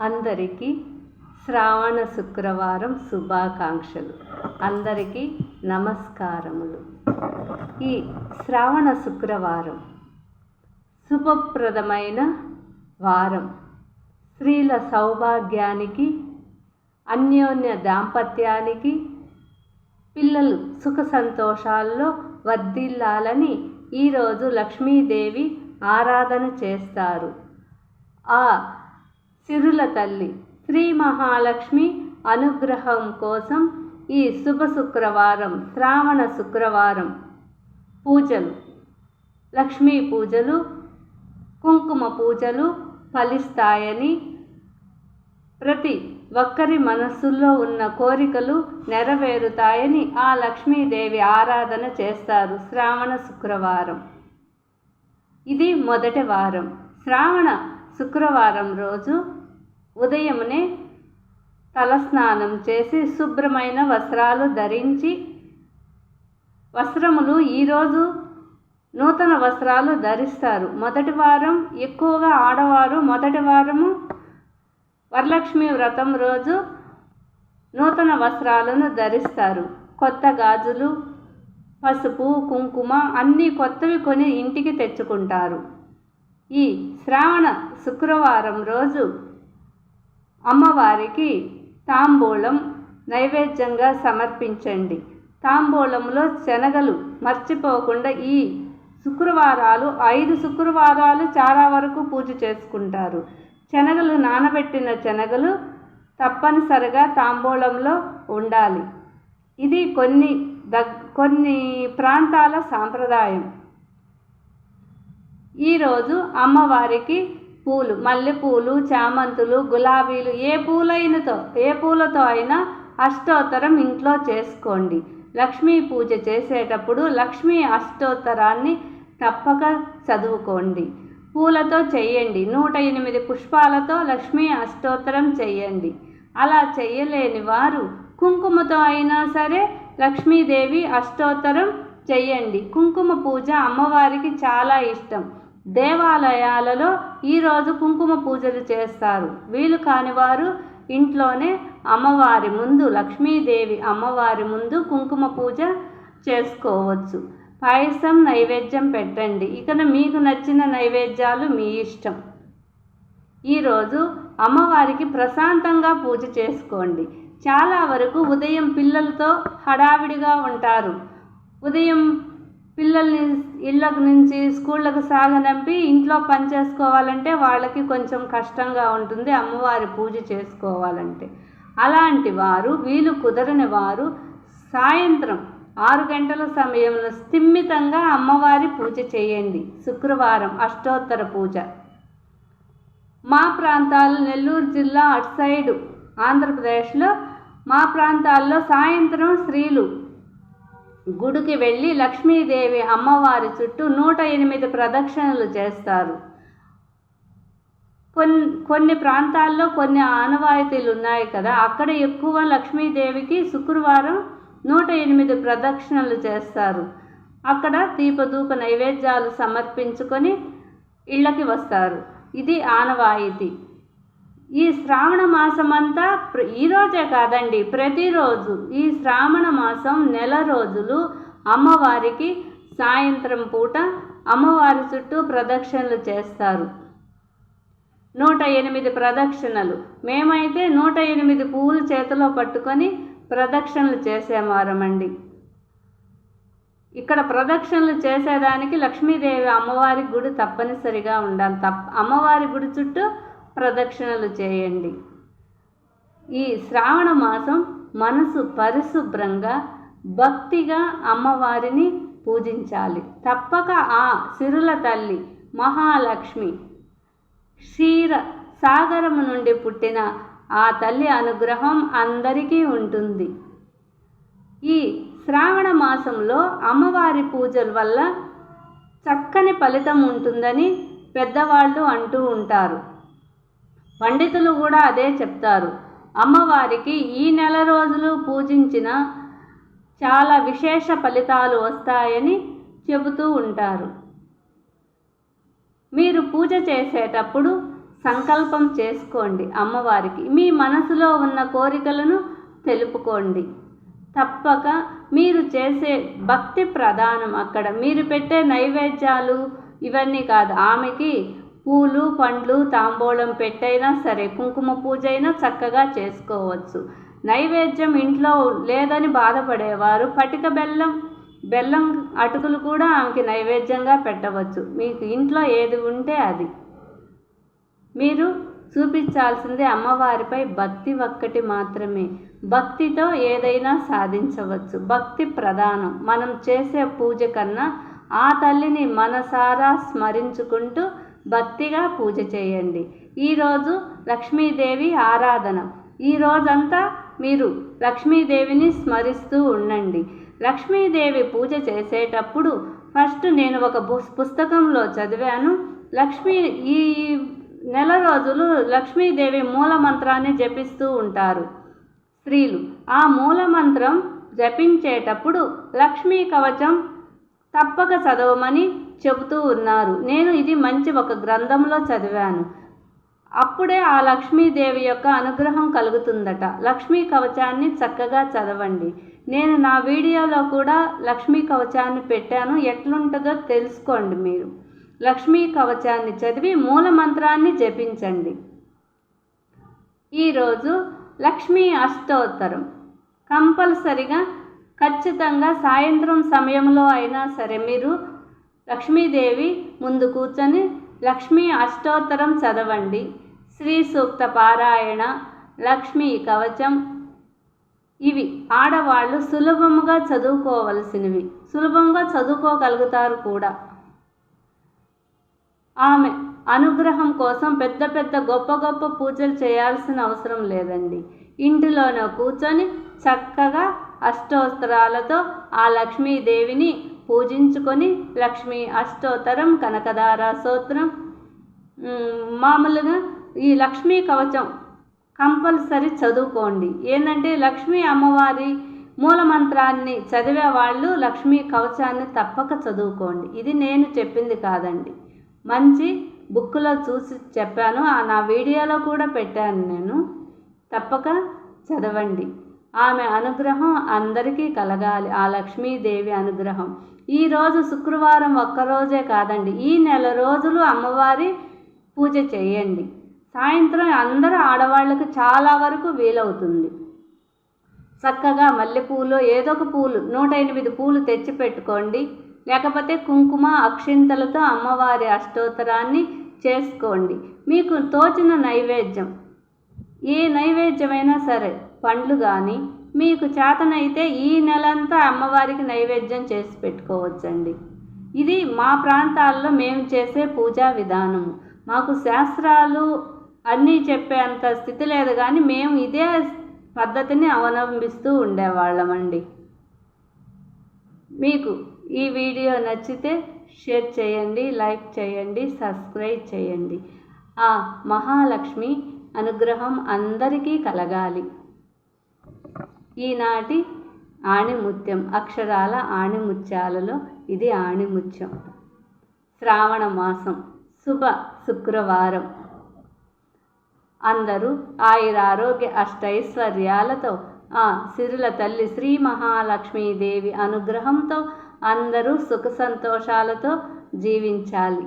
అందరికీ శ్రావణ శుక్రవారం శుభాకాంక్షలు. అందరికీ నమస్కారములు. ఈ శ్రావణ శుక్రవారం శుభప్రదమైన వారం. స్త్రీల సౌభాగ్యానికి అన్యోన్య దాంపత్యానికి పిల్లలు సుఖ సంతోషాల్లో వర్ధిల్లాలని ఈరోజు లక్ష్మీదేవి ఆరాధన చేస్తారు. ఆ సిరుల తల్లి శ్రీ మహాలక్ష్మి అనుగ్రహం కోసం ఈ శుభ శుక్రవారం శ్రావణ శుక్రవారం పూజలు. లక్ష్మీ పూజలు కుంకుమ పూజలు ఫలిస్తాయని ప్రతి ఒక్కరి మనస్సుల్లో ఉన్న కోరికలు నెరవేరుతాయని ఆ లక్ష్మీదేవి ఆరాధన చేస్తారు శ్రావణ శుక్రవారం. ఇది మొదటి వారం. శ్రావణ శుక్రవారం రోజు ఉదయమునే తలస్నానం చేసి శుభ్రమైన వస్త్రాలు ధరించి వస్త్రములు ఈరోజు నూతన వస్త్రాలు ధరిస్తారు. మొదటి వారం ఎక్కువగా ఆడవారు మొదటి వారము వరలక్ష్మి వ్రతం రోజు నూతన వస్త్రాలను ధరిస్తారు. కొత్త గాజులు పసుపు కుంకుమ అన్నీ కొత్తవి కొని ఇంటికి తెచ్చుకుంటారు. ఈ శ్రావణ శుక్రవారం రోజు అమ్మవారికి తాంబూలం నైవేద్యంగా సమర్పించండి. తాంబూలంలో శనగలు మర్చిపోకుండా ఈ శుక్రవారాలు ఐదు శుక్రవారాలు చాలా వరకు పూజ చేసుకుంటారు. శనగలు నానబెట్టిన శనగలు తప్పనిసరిగా తాంబూలంలో ఉండాలి. ఇది కొన్ని దగ్ కొన్ని ప్రాంతాల సాంప్రదాయం. ఈరోజు అమ్మవారికి పూలు మల్లెపూలు చామంతులు గులాబీలు ఏ పూలైనతో ఏ పూలతో అయినా అష్టోత్తరం ఇంట్లో చేసుకోండి. లక్ష్మీ పూజ చేసేటప్పుడు లక్ష్మీ అష్టోత్తరాన్ని తప్పక చదువుకోండి. పూలతో చేయండి నూట ఎనిమిది పుష్పాలతో లక్ష్మీ అష్టోత్తరం చేయండి అలా చేయలేని వారు కుంకుమతో అయినా సరే లక్ష్మీదేవి అష్టోత్తరం చెయ్యండి. కుంకుమ పూజ అమ్మవారికి చాలా ఇష్టం. దేవాలయాలలో ఈరోజు కుంకుమ పూజలు చేస్తారు. వీలు కాని వారు ఇంట్లోనే అమ్మవారి ముందు లక్ష్మీదేవి అమ్మవారి ముందు కుంకుమ పూజ చేసుకోవచ్చు. పాయసం నైవేద్యం పెట్టండి. ఇక్కడ మీకు నచ్చిన నైవేద్యాలు మీ ఇష్టం. ఈరోజు అమ్మవారికి ప్రశాంతంగా పూజ చేసుకోండి. చాలా వరకు ఉదయం పిల్లలతో హడావిడిగా ఉంటారు. ఉదయం పిల్లల్ని ఇళ్ళకు నుంచి స్కూళ్ళకు సాగనంపి ఇంట్లో పని చేసుకోవాలంటే వాళ్ళకి కొంచెం కష్టంగా ఉంటుంది. అమ్మవారి పూజ చేసుకోవాలంటే. అలాంటి వారు వీలు కుదరని వారు సాయంత్రం ఆరు గంటల సమయంలో స్థిమ్మితంగా అమ్మవారి పూజ చేయండి. శుక్రవారం అష్టోత్తర పూజ. మా ప్రాంతాలు నెల్లూరు జిల్లా అటు సైడు ఆంధ్రప్రదేశ్లో మా ప్రాంతాల్లో సాయంత్రం స్త్రీలు గుడికి వెళ్ళి లక్ష్మీదేవి అమ్మవారి చుట్టూ నూట ఎనిమిది ప్రదక్షిణలు చేస్తారు. కొన్ని కొన్ని ప్రాంతాల్లో కొన్ని ఆనవాయితీలు ఉన్నాయి కదా అక్కడ ఎక్కువ లక్ష్మీదేవికి శుక్రవారం నూట ఎనిమిది ప్రదక్షిణలు చేస్తారు. అక్కడ దీపధూప నైవేద్యాలు సమర్పించుకొని ఇళ్ళకి వస్తారు. ఇది ఆనవాయితీ. ఈ శ్రావణ మాసం అంతా ఈరోజే కాదండి ప్రతిరోజు. ఈ శ్రావణ మాసం నెల రోజులు అమ్మవారికి సాయంత్రం పూట అమ్మవారి చుట్టూ ప్రదక్షిణలు చేస్తారు. నూట ఎనిమిది ప్రదక్షిణలు. మేమైతే నూట ఎనిమిది పువ్వులు చేతిలో పట్టుకొని ప్రదక్షిణలు చేసేవారమండి. ఇక్కడ ప్రదక్షిణలు చేసేదానికి లక్ష్మీదేవి అమ్మవారి గుడి తప్పనిసరిగా ఉండాలి. తప్ప అమ్మవారి గుడి చుట్టూ ప్రదక్షిణలు చేయండి. ఈ శ్రావణ మాసం మనసు పరిశుభ్రంగా భక్తిగా అమ్మవారిని పూజించాలి. తప్పక ఆ సిరుల తల్లి మహాలక్ష్మి క్షీర సాగరము నుండి పుట్టిన ఆ తల్లి అనుగ్రహం అందరికీ ఉంటుంది. ఈ శ్రావణ మాసంలో అమ్మవారి పూజల వల్ల చక్కని ఫలితం ఉంటుందని పెద్దవాళ్ళు అంటూ ఉంటారు. పండితులు కూడా అదే చెప్తారు. అమ్మవారికి ఈ నెల రోజులు పూజించిన చాలా విశేష ఫలితాలు వస్తాయని చెబుతూ ఉంటారు. మీరు పూజ చేసేటప్పుడు సంకల్పం చేసుకోండి అమ్మవారికి. మీ మనసులో ఉన్న కోరికలను తెలుపుకోండి. తప్పక మీరు చేసే భక్తి ప్రధానం అక్కడ. మీరు పెట్టే నైవేద్యాలు ఇవన్నీ కాదు. ఆమెకి పూలు పండ్లు తాంబూలం పెట్టైనా సరే కుంకుమ పూజ అయినా చక్కగా చేసుకోవచ్చు. నైవేద్యం ఇంట్లో లేదని బాధపడేవారు పటిక బెల్లం బెల్లం అటుకులు కూడా ఆమెకి నైవేద్యంగా పెట్టవచ్చు. మీకు ఇంట్లో ఏది ఉంటే అది. మీరు చూపించాల్సింది అమ్మవారిపై భక్తి ఒక్కటి మాత్రమే. భక్తితో ఏదైనా సాధించవచ్చు. భక్తి ప్రధానం. మనం చేసే పూజ కన్నా ఆ తల్లిని మనసారా స్మరించుకుంటూ భక్తిగా పూజ చేయండి. ఈరోజు లక్ష్మీదేవి ఆరాధన. ఈ రోజంతా మీరు లక్ష్మీదేవిని స్మరిస్తూ ఉండండి. లక్ష్మీదేవి పూజ చేసేటప్పుడు ఫస్ట్ నేను ఒక పుస్తకంలో చదివాను. లక్ష్మీ ఈ నెల రోజులు లక్ష్మీదేవి మూల మంత్రాన్ని జపిస్తూ ఉంటారు స్త్రీలు. ఆ మూల మంత్రం జపించేటప్పుడు లక్ష్మీ కవచం తప్పక చదవమని చెబుతూ ఉన్నారు. నేను ఇది మంచి ఒక గ్రంథంలో చదివాను. అప్పుడే ఆ లక్ష్మీదేవి యొక్క అనుగ్రహం కలుగుతుందట. లక్ష్మీ కవచాన్ని చక్కగా చదవండి. నేను నా వీడియోలో కూడా లక్ష్మీ కవచాన్ని పెట్టాను. ఎట్లుంటుందో తెలుసుకోండి మీరు. లక్ష్మీ కవచాన్ని చదివి మూల మంత్రాన్ని జపించండి. ఈరోజు లక్ష్మీ అష్టోత్తరం. కంపల్సరిగా ఖచ్చితంగా సాయంత్రం సమయంలో అయినా సరే మీరు లక్ష్మీదేవి ముందు కూర్చొని లక్ష్మీ అష్టోత్తరం చదవండి. శ్రీ సూక్త పారాయణ లక్ష్మీ కవచం ఇవి. ఆడవాళ్ళు సులభముగా చదువుకోవలసినవి. సులభంగా చదువుకోగలుగుతారు కూడా. ఆమె అనుగ్రహం కోసం పెద్ద పెద్ద గొప్ప గొప్ప పూజలు చేయాల్సిన అవసరం లేదండి. ఇంటిలోనే కూర్చొని చక్కగా అష్టోత్తరాలతో ఆ లక్ష్మీదేవిని పూజించుకొని లక్ష్మీ అష్టోత్తరం కనకదార స్తోత్రం. మామూలుగా ఈ లక్ష్మీ కవచం కంపల్సరీ చదువుకోండి. ఏంటంటే లక్ష్మీ అమ్మవారి మూలమంత్రాన్ని చదివే వాళ్ళు లక్ష్మీ కవచాన్ని తప్పక చదువుకోండి. ఇది నేను చెప్పింది కాదండి. మంచి బుక్లో చూసి చెప్పాను. నా వీడియోలో కూడా పెట్టాను నేను. తప్పక చదవండి. ఆమె అనుగ్రహం అందరికీ కలగాలి. ఆ లక్ష్మీదేవి అనుగ్రహం. ఈరోజు శుక్రవారం ఒక్కరోజే కాదండి ఈ నెల రోజులు అమ్మవారి పూజ చేయండి. సాయంత్రం అందరూ ఆడవాళ్ళకు చాలా వరకు వీలవుతుంది. చక్కగా మల్లెపూలు ఏదో ఒక పూలు నూట ఎనిమిది పూలు తెచ్చి పెట్టుకోండి. లేకపోతే కుంకుమ అక్షింతలతో అమ్మవారి అష్టోత్తరాన్ని చేసుకోండి. మీకు తోచిన నైవేద్యం. ఏ నైవేద్యమైనా సరే పండ్లు కానీ మీకు చేతనైతే ఈ నెలంతా అమ్మవారికి నైవేద్యం చేసి పెట్టుకోవచ్చండి. ఇది మా ప్రాంతాల్లో మేము చేసే పూజా విధానము. మాకు శాస్త్రాలు అన్నీ చెప్పేంత స్థితి లేదు కానీ మేము ఇదే పద్ధతిని అవలంబిస్తూ ఉండేవాళ్ళమండి. మీకు ఈ వీడియో నచ్చితే షేర్ చేయండి లైక్ చేయండి సబ్స్క్రైబ్ చేయండి. ఆ మహాలక్ష్మి అనుగ్రహం అందరికీ కలగాలి. ఈనాటి ఆణిముత్యం అక్షరాల ఆణిముత్యాలలో ఇది ఆణిముత్యం. శ్రావణ మాసం శుభ శుక్రవారం. అందరూ ఆయుర ఆరోగ్య అష్టైశ్వర్యాలతో ఆ సిరుల తల్లి శ్రీ మహాలక్ష్మీదేవి అనుగ్రహంతో అందరూ సుఖ సంతోషాలతో జీవించాలి.